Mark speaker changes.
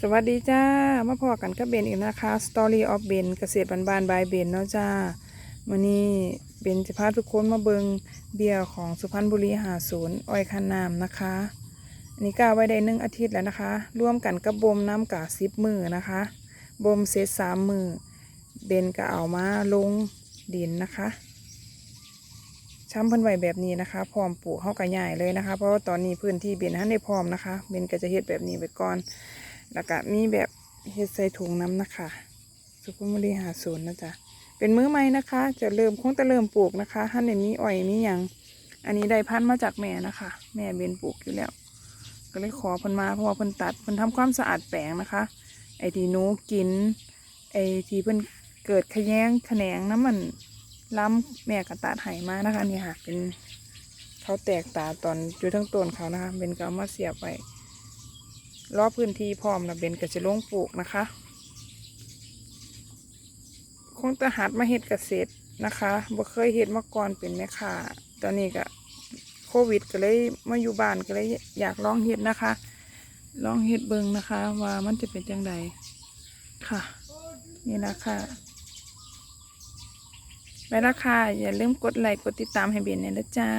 Speaker 1: สวัสดีจ้า มาพอกันกับเบนอีกนะคะ Story of Ben เกษตรบานๆบายเบนเนาะจ้าวันนี้เบนจะพาทุกคนมาเบิงเบียร์ของสุพรรณบุรีหาศูนย์อ้อยคันนามนะคะ อันนี้ก้าไว้ได้หนึ่งอาทิตย์แล้วนะคะ ร่วมกันกับบ่มน้ำกาซิบมือนะคะบ่มเซตสามมือเบนก็เอามาลงดินนะคะช้ำเพิ่นไว้แบบนี้นะคะ พร้อมปลูกเข้ากระใหญ่เลยนะคะ เพราะว่าตอนนี้พื้นที่เบนทันได้พร้อมนะคะเบนก็จะเฮ็ดแบบนี้ไปก่อน แล้วก็มีแบบเฮ็ดใส่ถุงน้ำนะคะสุขุมบุรีหาศูนย์นะจ๊ะเป็นมื้อใหม่นะคะ จะเริ่มคงจะเริ่มปลูกนะคะท่านในมีอ้อยมีหยังอันนี้ได้พันธุ์มาจากแม่นะคะ แม่เบนปลูกอยู่แล้ว ก็เลยขอเพิ่นมาเพราะว่าเพิ่นตัดเพิ่นทำความสะอาดแปลงนะคะ ไอ้ที่หนูกิน ไอ้ที่เพิ่นเกิดขแยงแขนงน้ำมันล้ำแม่กระตัดไห้มานะคะนี่ค่ะเป็นเขาแตกตาตอนอยู่ทั้งต้นเขานะคะเบนก็เอามาเสียบไว้ รอบพื้นที่พร้อมแล้วเบนก็จะลงปลูกนะคะ คงจะหัดมาเฮ็ดเกษตรนะคะบ่เคยเฮ็ดมาก่อนเป็นแม่ค้าตอนนี้ก็โควิดก็เลยมาอยู่บ้านก็เลยอยากลองเฮ็ดนะคะ ลองเฮ็ดเบิงนะคะ ว่ามันจะเป็นจังไดค่ะ นี่นะคะไปและค่ะ อย่าลืมกดไลค์กดติดตามให้เบนเนี่ยนะจ้า